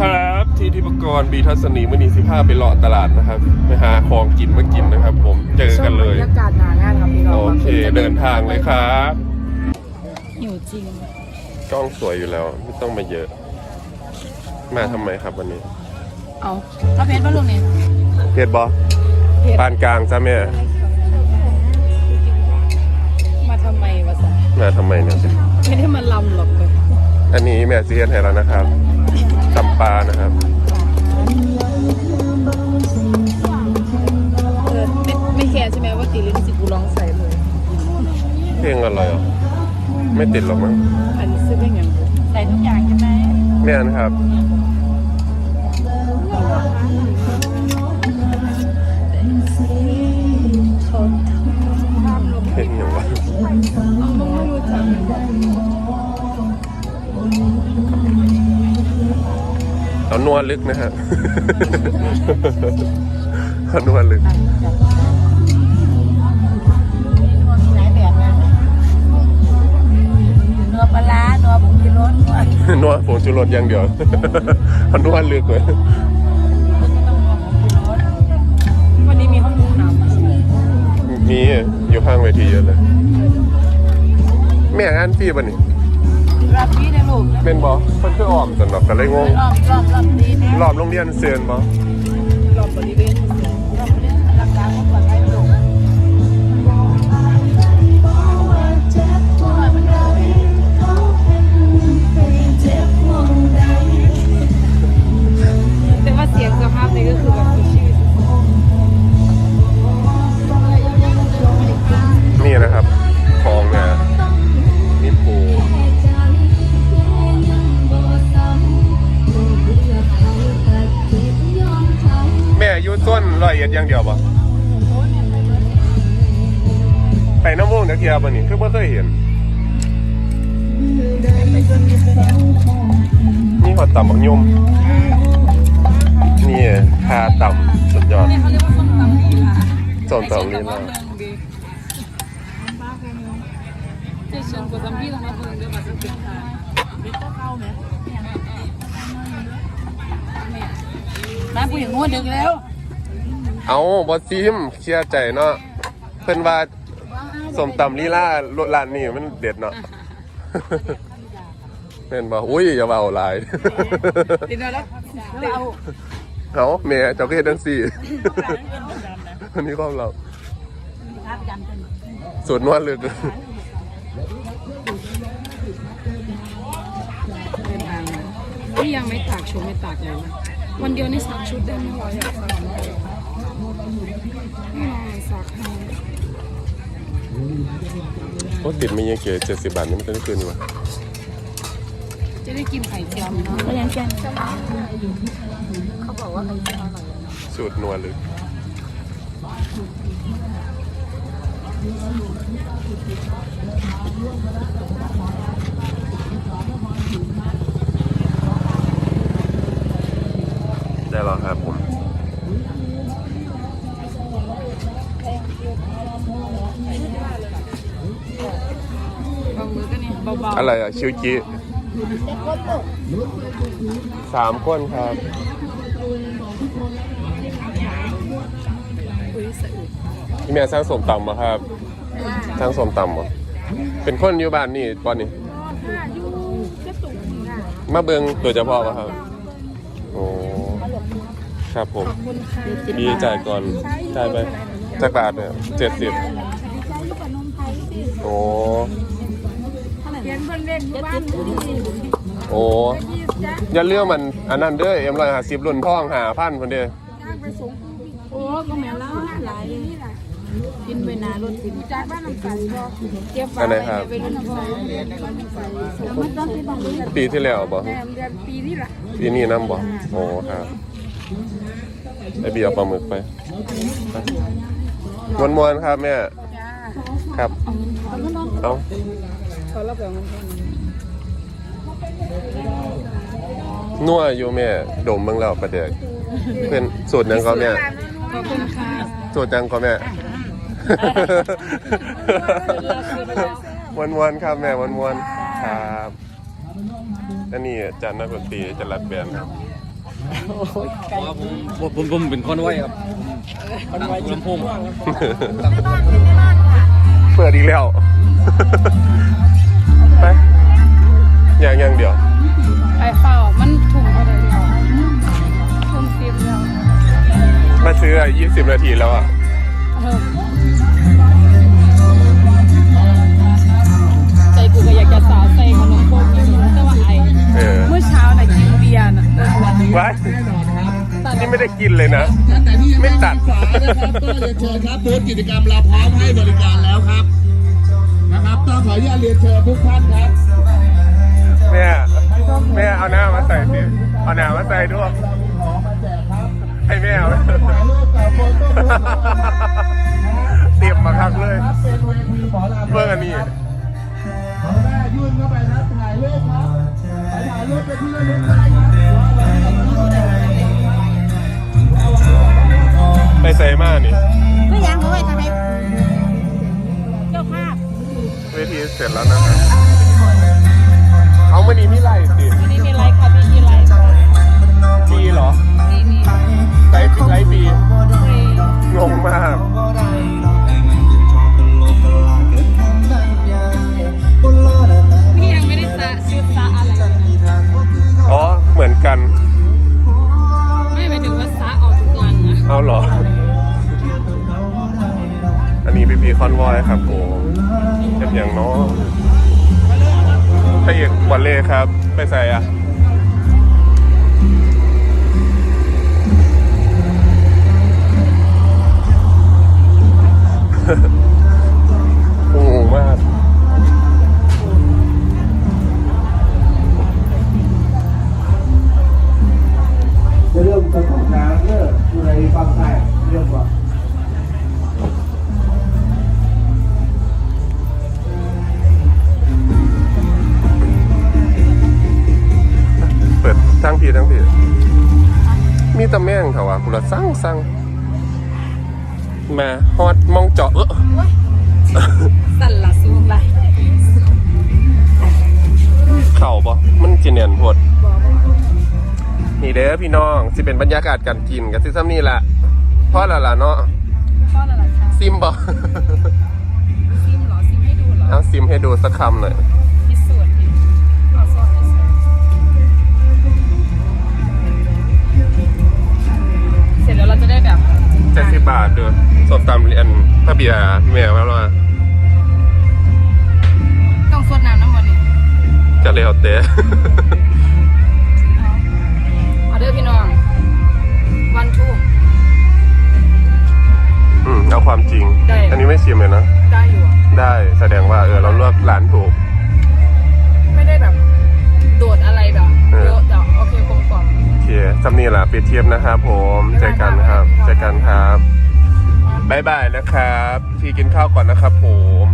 ครับ ที่ทิพกรบีทัศนีมณีสิภาไปเลาะตลาดนะครับ ไปหาของกินมากินนะครับ ผมเจอกันเลยบรรยากาศหนางานครับพี่น้องโอเค เดินทางเลยครับหิวจริง กล้องสวยอยู่แล้ว ไม่ต้องมาเยอะ มาทำไมครับวันนี้ เอาเอาเพชรบ้าลุงเนี่ยเพจบอเพชรปานกลางจ้าแม่มาทำไมวะสันมาทำไมเนี่ยไม่ได้มาลำหรอกเลยอันนี้แม่ซีเรียนให้แล้วนะครับ จำปานะครับเออไม่ไม่แคร์ใช่ไหมว่าตีลิ้นสิกูร้องใส่เลยเพลงอะไรอะไม่ติดหรอกมั้งอันนี้ซื้อได้ไงใส่ทุกอย่างใช่ไหมแม่นะครับ นวลลึกนะครับเอานวลลึกหลายแบบนะนัวปลาร้านัวผงชูรสนัว นวลผงชูรสอย่างเดียวเอานวลลึกเลยวันนี้มีห้องน้ำมีอยู่ข้างเวทีเยอะเลย แม่งานฟรีป่ะนี่ รับพี่ได้ลูกเป็นบอเพิ่นคือออมสำหรับกันเลยงงรอบรอบรอบนี้นะรอบโรงเรียนเซียนบอรอบบริเวณ น้ำม่วงเดียวเทียบป่ะนี่คือไม่เคยเห็น นี่หอดต่ำบักยมนี่คาต่ำสุดยอดเขาเรียกว่าส้มตำลีลาส้มตำลีลาเจะเชิญกับตำพี่ต้องมาเพิ่งเดี๋ยวมาจะติดทางบิ๊กก็เข้าไหมมาผู้หญิงงวดดึกแล้ว เอาบอซิมเคลียร์ใจเนาะเพิ่นว่า สมตำลีลาโลร้านนี้มันเด็ดเนาะเพิ่นบอกอุ้ยอย่าเบาหลายติดแล้วเราเอาแม่เจ้าก็เฮ็ดจังซี่อันนี้ความเราครับจำเป็นสูตรนวดลึกเดินทางนี่ยังไม่ตากชุดไม่ตากเลยนะวันเดียวนี่สักชุดได้ไหมวะอยากสักมากไม่นอนสักให้ โอ้ติดมีเงี้ยเก๋เจ็ดสิบบาทนี่มันจะได้คืนอยู่วะจะได้กินไข่เจียวเนาะก็ยังแกนเขาบอกว่าไข่เจียวอร่อยสูตรนวดลึกได้แล้วครับ เบาอะไรอะชิวจิสามคนครับๆอุ้ยสะอึกพี่แม่สร้างสมตำมาครับสร้างสมตำเหรอเป็นคนอยู่บ้านนี่ปอนนี่มาเบิงโดยเฉพาะป่ะครับ โอ้ ครับผมคุณค่ะดีจ่ายก่อน จ่ายไปจักบาทเนี่ยเจ็ดสิบโอ้เขีย นเพิ่นเล่นอยู่บ้านดูดิโอ้อย่าเลือกมันอันนั้นเด้อเอ็มร้อยห้าสิบรุ่นพ่องหาพันคนเด้อโอ้ก็แม่ละหลายนี่แหละกินเวลารถกินจากบ้านน้ำใสก็เก็บฝาอันไหนครับไปรุ่นน้ำใสเรียนบ้านน้ำใสมันต้องเป็นแบบนี้ปีที่แล้วบ่แม่เรียนปีนี้แหละปีนี้น้ำบ่โอ้ครับไอเบียร์ปลาหมึกไปมวนมวนๆครับแม่ จ้าครับ เอาเขารับแบบนั้น นัวอยู่แม่ดมเบิ่งแล้วประเดี๋ยวเพื่อนสูตรหยังก็แม่ขอบคุณค่ะสูตรหยังก็แม่ วันวันๆครับแม่วันวันๆครับอันนี้อาจารย์นักดนตรีอาจารย์รัดแบนครับเพราะว่าผมผมผมผมเป็นคนไว้ครับตั้งลำโพงเปิดอีกแล้วไป อย่างอย่างเดียวไปเฝ้ามันถุงเท่าไหร่แล้วถุงสิบแล้วมาซื้อยี่สิบนาทีแล้วอะเออใจกูก็อยากจะสาวใส่ขนมโคกินแต่ว่าไอเออเมื่อเช้าน่ะกินเบียร์น่ะเออวันนี้ว้ายนี่ไม่ได้กินเลยนะ ท่านไหนที่ยังไม่ไม่ตัดศึกษานะครับก็เรียนเชิญครับบูธกิจกรรมเราพร้อมให้บริการแล้วครับนะครับต้องขออนุญาตเรียนเชิญทุกท่านครับแม่แม่เอาหน้ามาใส่สิเอาหน้ามาใส่ด้วยให้แม่เอาถ่ายรูปกับโฟโต้บูธเตรียมมาคักเลยครับเป็นเวทีหมอลำเพื่ออันนี้ขอแม่ยื่นเข้าไปนะถ่ายรูปครับไปถ่ายรูปเป็นที่ระลึกได้ครับไปใส่มานี่ไม่ยังเขาไว้ทำไมเจ้าภาพเวทีเสร็จแล้วนะครับ เอามานี่มีไล่สิวันนี้มีไลฟ์ค่ะพี่มีไลฟ์ปีเหรอนี่นี่ไลฟ์ไลฟ์ปีเฮ้ยงงมากพี่ยังไม่ได้สระชุดสระอะไรเลยนะอ๋อเหมือนกัน ไม่หมายถึงว่าสระออกทุกวันนะเอาเหรอ อันนี้พีพีคอนวอยครับผมเก็บอย่างน้อง พระเอกวันเล่ครับ ไปใส่อะโพีทั้งพีมีแตะแม่งเถอะวะกูละสั่งสั่งมาฮอดมองเจาะเออสั่นละสูงไรเข่าบ่มันจีเนียนโพดนี่เด้อพี่น้องสิเป็นบรรยากาศการกินกับซิซัมนี่แหละเพราะละล่ะเนาะข้อละละคะซิมบ่ซิมเหรอซิมให้ดูเหรอเอาซิมให้ดูสักคำหน่อย บบาทเด้อสดตำเรียนพระเบียร์แม่แล้วว่าต้องสดน้ำน้ำมันนี่จะเลี้ยวเตะเอาเด้อพี่น้อง วันทูอืมเอาความจริง ได้อันนี้ไม่ชิมเลยนะ ได้อยู่อะได้แสดงว่าเออเราเลือกร้านถูก ไม่ได้แบบ โดดอะไรแบบเออเยอะแต่โอเคกลมกล่อม โอเคซัมนี่แหละปิดเทียบนะครับผม เจอกันครับ เจอกันครับ บายบายนะครับ พี่กินข้าวก่อนนะครับผม